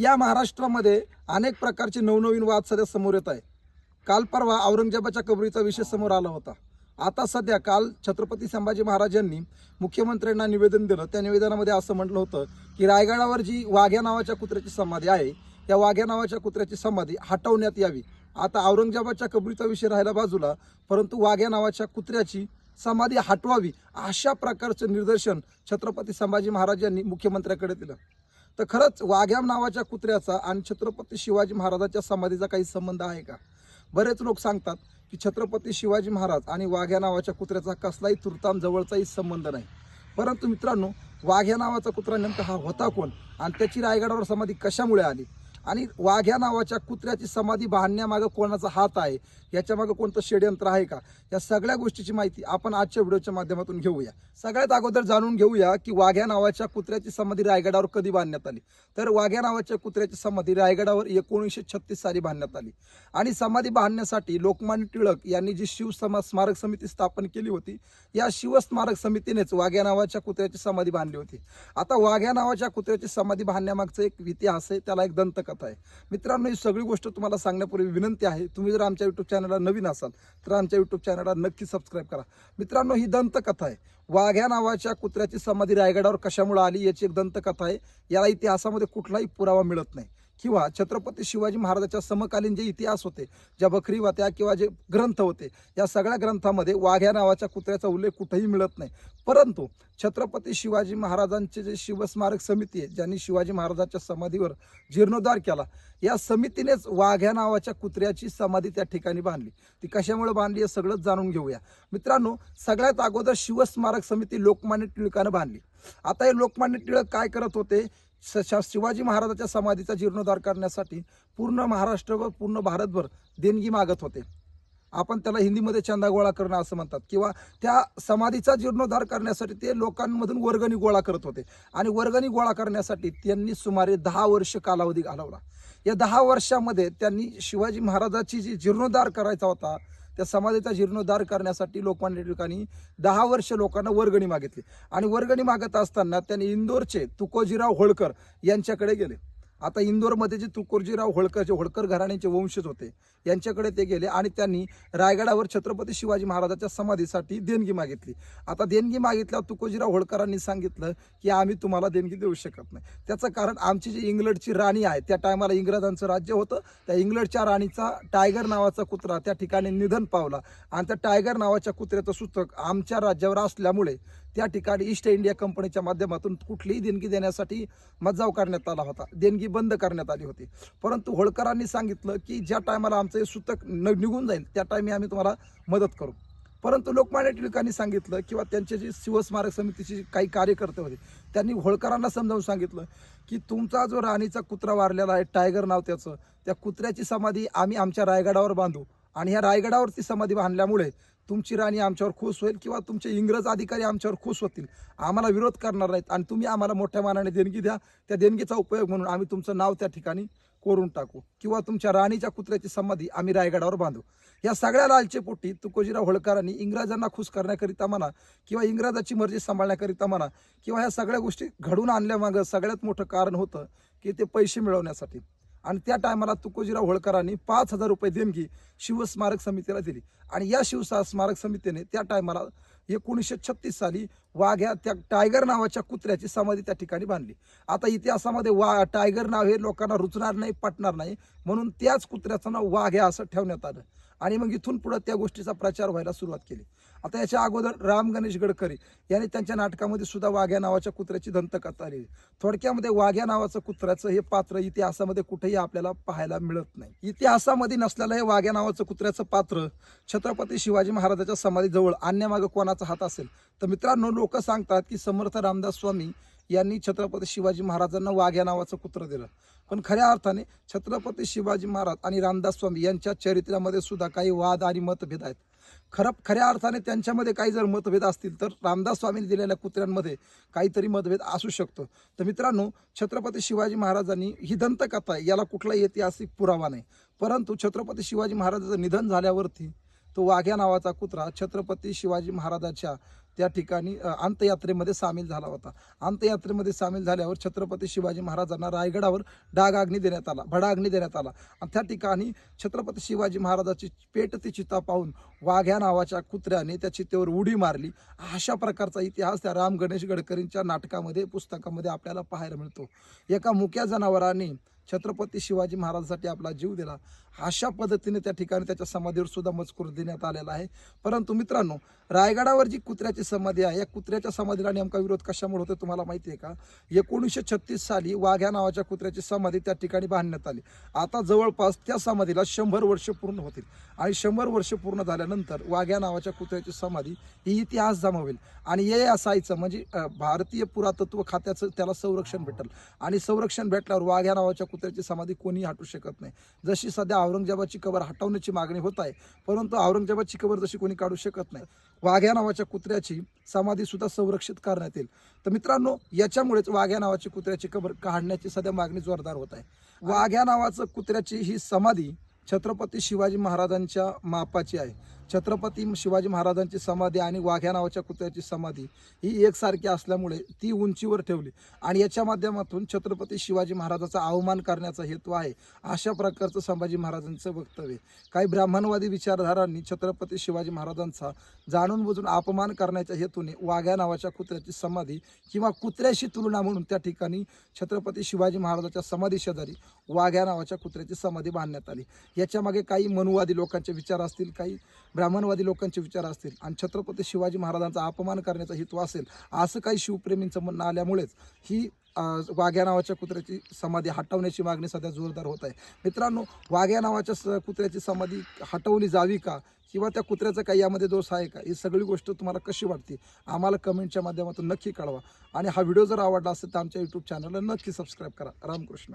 या महाराष्ट्रामध्ये अनेक प्रकारचे नवनवीन वाद सध्या समोर येत आहे. काल परवा औरंगजेबाच्या कबरीचा विषय समोर आला होता. आता सध्या काल छत्रपती संभाजी महाराजांनी मुख्यमंत्र्यांना निवेदन दिलं. त्या निवेदनामध्ये असं म्हटलं होतं की रायगडावर जी वाघ्या नावाच्या कुत्र्याची समाधी आहे या वाघ्या नावाच्या कुत्र्याची समाधी हटवण्यात यावी. आता औरंगजेबाच्या कबरीचा विषय राहिला बाजूला परंतु वाघ्या नावाच्या कुत्र्याची समाधी हटवावी अशा प्रकारचं निदर्शन छत्रपती संभाजी महाराज यांनी मुख्यमंत्र्याकडे दिलं. तर खरंच वाघ्याम नावाच्या कुत्र्याचा आणि छत्रपती शिवाजी महाराजाच्या समाधीचा काही संबंध आहे का? बरेच लोक सांगतात की छत्रपती शिवाजी महाराज आणि वाघ्या नावाच्या कुत्र्याचा कसलाही तुर्ताम जवळचाही संबंध नाही. परंतु मित्रांनो वाघ्या नावाचा कुत्रा नेमका हा होता कोण? आणि त्याची रायगडावर समाधी कशामुळे आली? आणि वाघ्या नावाच्या कुत्र्याची समाधी बांधण्यामागं कोणाचा हात आहे? याच्यामागं कोणतं षडयंत्र आहे का? या सगळ्या गोष्टीची माहिती आपण आजच्या व्हिडिओच्या माध्यमातून घेऊया. सगळ्यात अगोदर जाणून घेऊया की वाघ्या नावाच्या कुत्र्याची समाधी रायगडावर कधी बांधण्यात आली? तर वाघ्या नावाच्या कुत्र्याची समाधी रायगडावर एकोणीसशे छत्तीस साली बांधण्यात आली. आणि समाधी बांधण्यासाठी लोकमान्य टिळक यांनी जी शिवसमा स्मारक समिती स्थापन केली होती या शिवस्मारक समितीनेच वाघ्या नावाच्या कुत्र्याची समाधी बांधली होती. आता वाघ्या नावाच्या कुत्र्याची समाधी बांधण्यामागचा एक इतिहास आहे त्याला एक दंतक दंतकथा आहे. मित्रांनो ही सगळी गोष्ट तुम्हाला सांगण्यापूर्वी विनंती आहे. तुम्ही जर आमच्या युट्यूब चॅनलला नवीन असाल तर आमच्या युट्यूब चॅनलला नक्की सबस्क्राईब करा. मित्रांनो ही दंतकथा आहे. वाघ्या नावाच्या कुत्र्याची समाधी रायगडावर कशामुळे आली याची एक दंतकथा आहे. याला इतिहासामध्ये कुठलाही पुरावा मिळत नाही. किंवा छत्रपती शिवाजी महाराजाच्या समकालीन जे इतिहास होते ज्या बकरी वात्या किंवा जे ग्रंथ होते या सगळ्या ग्रंथामध्ये वाघ्या नावाच्या कुत्र्याचा उल्लेख कुठेही मिळत नाही. परंतु छत्रपती शिवाजी महाराजांचे जे शिवस्मारक समिती आहे ज्यांनी शिवाजी महाराजांच्या समाधीवर जीर्णोद्धार केला या समितीनेच वाघ्या नावाच्या कुत्र्याची समाधी त्या ठिकाणी बांधली. ती कशामुळे बांधली हे सगळंच जाणून घेऊया. मित्रांनो सगळ्यात अगोदर शिवस्मारक समिती लोकमान्य टिळकानं बांधली. आता हे लोकमान्य टिळक काय करत होते? शिवाजी महाराजाच्या समाधीचा जीर्णोद्धार करण्यासाठी पूर्ण महाराष्ट्रभर पूर्ण भारतभर देणगी मागत होते. आपण त्याला हिंदीमध्ये चंदा गोळा करणं असं म्हणतात किंवा त्या समाधीचा जीर्णोद्धार करण्यासाठी ते लोकांमधून वर्गणी गोळा करत होते आणि वर्गणी गोळा करण्यासाठी त्यांनी सुमारे दहा वर्ष कालावधी घालवला. या दहा वर्षामध्ये त्यांनी शिवाजी महाराजाची जी जीर्णोद्धार करायचा होता त्या समाधीचा जीर्णोद्धार करण्यासाठी लोकमान्य टिळकांनी दहा वर्ष लोकांना वर्गणी मागितली. आणि वर्गणी मागत असताना त्यांनी इंदोरचे तुकोजीराव होळकर यांच्याकडे गेले. आता इंदोरमध्ये जे तुकोजीराव होळकरचे होळकर घराण्याचे वंशज होते यांच्याकडे ते गेले आणि त्यांनी रायगडावर छत्रपती शिवाजी महाराजाच्या समाधीसाठी देणगी मागितली. आता देणगी मागितल्यावर तुकोजीराव होळकरांनी सांगितलं की आम्ही तुम्हाला देणगी देऊ शकत नाही. त्याचं कारण आमची जी इंग्लंडची राणी आहे त्या टायमाला इंग्रजांचं राज्य होतं. त्या इंग्लंडच्या राणीचा टायगर नावाचा कुत्रा त्या ठिकाणी निधन पावला. आणि त्या टायगर नावाच्या कुत्र्याचं सूचक आमच्या राज्यावर असल्यामुळे त्या ठिकाणी ईस्ट इंडिया कंपनीच्या माध्यमातून कुठलीही देणगी देण्यासाठी मजाव करण्यात आला होता. देणगी बंद करण्यात आली होती. परंतु होळकरांनी सांगितलं की ज्या टायमाला आमचं हे सूतक न निघून जाईल त्या टायमी आम्ही तुम्हाला मदत करू. परंतु लोकमान्य टिळकांनी सांगितलं किंवा त्यांचे जे शिवस्मारक समितीचे काही कार्यकर्ते होते त्यांनी होळकरांना समजावून सांगितलं की तुमचा जो राणीचा कुत्रा वारलेला आहे टायगर नाव त्याचं त्या कुत्र्याची समाधी आम्ही आमच्या रायगडावर बांधू. आणि ह्या रायगडावरती समाधी बांधल्यामुळे तुमची राणी आमच्यावर खुश होईल किंवा तुमचे इंग्रज अधिकारी आमच्यावर खुश होतील. आम्हाला विरोध करणार नाहीत आणि तुम्ही आम्हाला मोठ्या मानाने देणगी द्या. त्या देणगीचा उपयोग म्हणून आम्ही तुमचं नाव त्या ठिकाणी कोरून टाकू. किंवा तुमच्या राणीच्या कुत्र्याची समाधी आम्ही रायगडावर बांधू. या सगळ्या लालचेपोटी तुकोजीराव होळकरांनी इंग्रजांना खुश करण्याकरिता म्हणा किंवा इंग्रजाची मर्जी सांभाळण्याकरिता म्हणा किंवा ह्या सगळ्या गोष्टी घडून आणल्यामागं सगळ्यात मोठं कारण होतं की ते पैसे मिळवण्यासाठी. आणि त्या टायमाला तुकोजीराव होळकरांनी पाच हजार रुपये देणगी शिवस्मारक समितीला दिली. आणि या शिव स्मारक समितीने त्या टायमाला एकोणीसशे छत्तीस साली वाघ्या त्या टायगर नावाच्या कुत्र्याची समाधी त्या ठिकाणी बांधली. आता इतिहासामध्ये वा टायगर नाव हे लोकांना रुचणार नाही पटणार नाही म्हणून त्याच कुत्र्याचं नाव वाघ्या असं ठेवण्यात आलं. आणि मग इथून पुढे त्या गोष्टीचा प्रचार व्हायला सुरुवात केली. आता याच्या अगोदर राम गणेश गडकरी यांनी त्यांच्या नाटकामध्ये सुद्धा वाघ्या नावाच्या कुत्र्याची दंतकथा लिहिली. थोडक्यामध्ये वाघ्या नावाचं कुत्र्याचं हे पात्र इतिहासामध्ये कुठेही आपल्याला पाहायला मिळत नाही. इतिहासामध्ये नसलेलं हे वाघ्या नावाचं कुत्र्याचं पात्र छत्रपती शिवाजी महाराजाच्या समाधीजवळ आणण्यामागं कोणाचा हात असेल? तर मित्रांनो लोक सांगतात की समर्थ रामदास स्वामी यांनी छत्रपती शिवाजी महाराजांना वाघ्या नावाचं कुत्र दिलं. पण खऱ्या अर्थाने छत्रपती शिवाजी महाराज आणि रामदास स्वामी यांच्या चरित्रामध्ये सुद्धा काही वाद आणि मतभेद आहेत. खरं खऱ्या अर्थाने त्यांच्यामध्ये काही जर मतभेद असतील तर रामदास स्वामींनी दिलेल्या कुत्र्यांमध्ये काहीतरी मतभेद असू शकतो. तर मित्रांनो छत्रपती शिवाजी महाराजांनी ही दंतकथा आहे याला कुठलाही ऐतिहासिक पुरावा नाही. परंतु छत्रपती शिवाजी महाराजाचं निधन झाल्यावरती तो वाघ्या नावाचा कुत्रा छत्रपती शिवाजी महाराजाच्या त्या ठिकाणी अंतयात्रेमध्ये सामील झाला होता. अंतयात्रेमध्ये सामील झाल्यावर छत्रपती शिवाजी महाराजांना रायगडावर डागाग्नी देण्यात आला भडाग्नी देण्यात आला. आणि त्या ठिकाणी छत्रपती शिवाजी महाराजाची पेटती चिता पाहून वाघ्या नावाच्या कुत्र्याने त्या चितेवर उडी मारली. अशा प्रकारचा इतिहास त्या राम गणेश गडकरींच्या नाटकामध्ये पुस्तकामध्ये आपल्याला पाहायला मिळतो. एका मुक्या जनावराने छत्रपती शिवाजी महाराजांसाठी आपला जीव दिला. अशा पद्धतीने त्या ठिकाणी त्याच्या समाधीवर सुद्धा मजकूर देण्यात आलेला आहे. परंतु मित्रांनो रायगडावर जी कुत्र्याची समाधी आहे या कुत्र्याच्या समाधीला नेमका विरोध कशामुळे होतो तुम्हाला माहिती आहे का? एकोणीसशे छत्तीस साली वाघ्या नावाच्या कुत्र्याची समाधी त्या ठिकाणी बांधण्यात आली. आता जवळपास त्या समाधीला शंभर वर्ष पूर्ण होतील. आणि शंभर वर्ष पूर्ण झाल्यानंतर वाघ्या नावाच्या कुत्र्याची समाधी ही इतिहास जमावेल. आणि हे असायचं म्हणजे भारतीय पुरातत्व खात्याचं त्याला संरक्षण भेटल. आणि संरक्षण भेटल्यावर वाघ्या नावाच्या कुत्र्याची समाधी कोणी हटू शकत नाही. जशी सध्या औरंगजेबाची कबर हटवण्याची मागणी होत आहे परंतु औरंगजेबाची कबर जशी कोणी काढू शकत नाही वाघ्या नावाच्या कुत्र्याची समाधी सुद्धा संरक्षित करण्यात येईल. तर मित्रांनो याच्यामुळेच वाघ्या नावाची कुत्र्याची कबर काढण्याची सध्या मागणी जोरदार होत आहे. वाघ्या नावाचं कुत्र्याची ही समाधी छत्रपती शिवाजी महाराजांच्या मापाची आहे. छत्रपती शिवाजी महाराजांची समाधी आणि वाघ्या नावाच्या कुत्र्याची समाधी ही एकसारखी असल्यामुळे ती उंचीवर ठेवली आणि याच्या माध्यमातून छत्रपती शिवाजी महाराजाचा अवमान करण्याचा हेतू आहे अशा प्रकारचं संभाजी महाराजांचं वक्तव्य काही ब्राह्मणवादी विचारधारांनी छत्रपती शिवाजी महाराजांचा जाणून बुजून अपमान करण्याच्या हेतूने वाघ्या नावाच्या कुत्र्याची समाधी किंवा कुत्र्याशी तुलना म्हणून त्या ठिकाणी छत्रपती शिवाजी महाराजांच्या समाधी शेजारी वाघ्या नावाच्या कुत्र्याची समाधी बांधण्यात आली. याच्यामागे काही मनुवादी लोकांचे विचार असतील काही ब्राह्मणवादी लोकांचे विचार असतील आणि छत्रपती शिवाजी महाराजांचा अपमान करण्याचा हेतू असेल असं काही शिवप्रेमींचं म्हणणं आल्यामुळेच ही वाघ्या नावाच्या कुत्र्याची समाधी हटवण्याची मागणी सध्या जोरदार होत आहे. मित्रांनो वाघ्या नावाच्या स- कुत्र्याची समाधी हटवली जावी का? किंवा त्या कुत्र्याचा काही यामध्ये दोष आहे का? ही सगळी गोष्ट तुम्हाला कशी वाटते? आम्हाला कमेंटच्या माध्यमातून नक्की कळवा. आणि हा व्हिडिओ जर आवडला असेल तर आमच्या यूट्यूब चॅनलला नक्की सबस्क्राईब करा. रामकृष्ण.